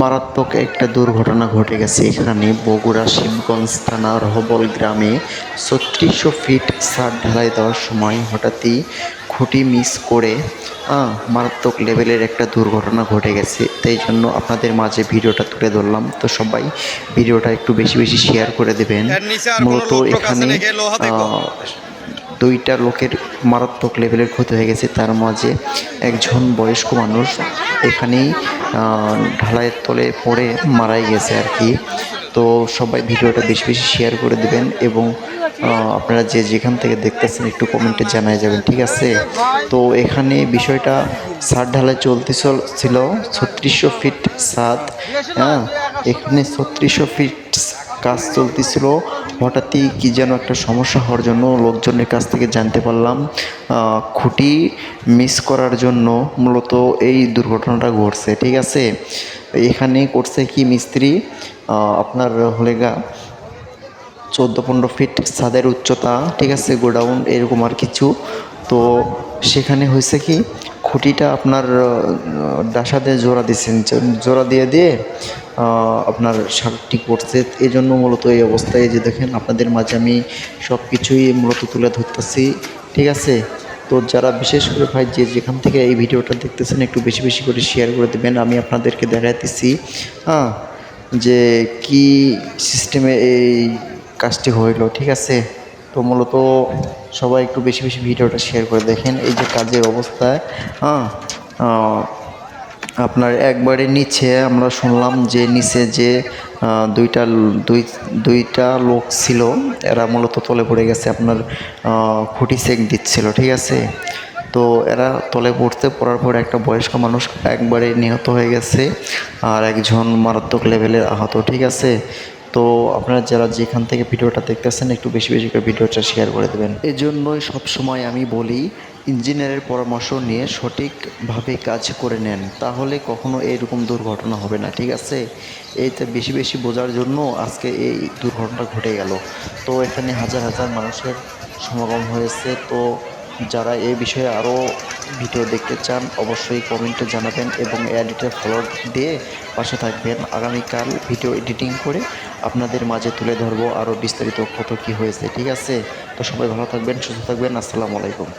মারাত্মক একটা দুর্ঘটনা ঘটে গেছে এখানে বগুড়া শিবগঞ্জ থানা রহবল গ্রামে ছত্রিশশো ফিট ছাদ ঢালাই দেওয়ার সময় হঠাৎই খুঁটি মিস করে মারাত্মক লেভেলের একটা দুর্ঘটনা ঘটে গেছে। তাই জন্য আপনাদের মাঝে ভিডিওটা তুলে ধরলাম। তো সবাই ভিডিওটা একটু বেশি বেশি শেয়ার করে দেবেন। মূলত এখানে দুইটা লোকের মারাত্মক লেভেলের ক্ষতি হয়ে গেছে। তার মাঝে একজন বয়স্ক মানুষ এখানেই ঢালাইয়ের তলে পড়ে মারাই গেছে আর কি। তো সবাই ভিডিওটা বেশি বেশি শেয়ার করে দেবেন এবং আপনারা যে যেখান থেকে দেখতেছেন একটু কমেন্টে জানাই যাবেন, ঠিক আছে? তো এখানে বিষয়টা ছাদ ঢালাই চলতে চল- ছিল ছত্রিশশো ফিট ছাদ হ্যাঁ? এখানে ছত্রিশশো ফিট কাজ চলতেছিল। হঠাৎই কি যেন একটা সমস্যা হওয়ার জন্য লোকজনের কাছ থেকে জানতে পারলাম খুঁটি মিস করার জন্য মূলত এই দুর্ঘটনাটা ঘটছে, ঠিক আছে? এখানে করছে কি মিস্ত্রি? আপনার হলে গা, চোদ্দ পনেরো ফিট ছাদের উচ্চতা, ঠিক আছে? গোডাউন এরকম আর কিছু। তো সেখানে হয়েছে কি, খুঁটিটা আপনার ডাসাতে জোড়া দিয়েছেন, জোড়া দিয়ে দিয়ে আপনার শার্টটি করছে। এই জন্য মূলত এই অবস্থায় যে দেখেন, আপনাদের মাঝে আমি সব কিছুই মূলত তুলে ধরতেছি। ঠিক আছে? তো যারা বিশেষ করে ভাই যে যেখান থেকে এই ভিডিওটা দেখতেছেন, একটু বেশি বেশি করে শেয়ার করে দেবেন। আমি আপনাদেরকে দেখাইতেছি হ্যাঁ যে কি সিস্টেমে এই কাজটি হইল। ঠিক আছে? তো মূলত সবাই একটু বেশি বেশি ভিডিওটা শেয়ার করে দেখেন। এই যে কাজের অবস্থায় হ্যাঁ আপনার একবারে নিচে আমরা শুনলাম যে নিচে যে দুইটা দুই, দুইটা লোক ছিল, এরা মূলত তলে পড়ে গেছে, আপনার খুঁটি সেক দিচ্ছিল, ঠিক আছে? তো এরা তলে পড়তে পড়ার পর একটা বয়স্ক মানুষ একবারে নিহত হয়ে গেছে আর একজন মারাত্মক লেভেলের আহত, ঠিক আছে? তো আপনারা যারা যেখান থেকে ভিডিওটা দেখতেছেন, একটু বেশি বেশি করে ভিডিওটা শেয়ার করে দেবেন। এই জন্যই সবসময় আমি বলি ইঞ্জিনিয়ারের পরামর্শ নিয়ে সঠিকভাবে কাজ করে নেন, তাহলে কখনো এরকম দুর্ঘটনা হবে না, ঠিক আছে? এইটা বেশি বেশি বোঝার জন্য আজকে এই দুর্ঘটনা ঘটে গেল। তো এখানে হাজার হাজার মানুষের সমাগম হয়েছে, তো যারা এই বিষয়ে আরও ভিডিও দেখতে চান, অবশ্যই কমেন্টে জানাবেন এবং এডিটে ফলো দিয়ে পাশে থাকবেন। আগামীকাল ভিডিও এডিটিং করে আপনাদের মাঝে তুলে ধরবো আরও বিস্তারিত কত কী হয়েছে, ঠিক আছে? তো সবাই ভালো থাকবেন, সুস্থ থাকবেন, আসসালামু আলাইকুম।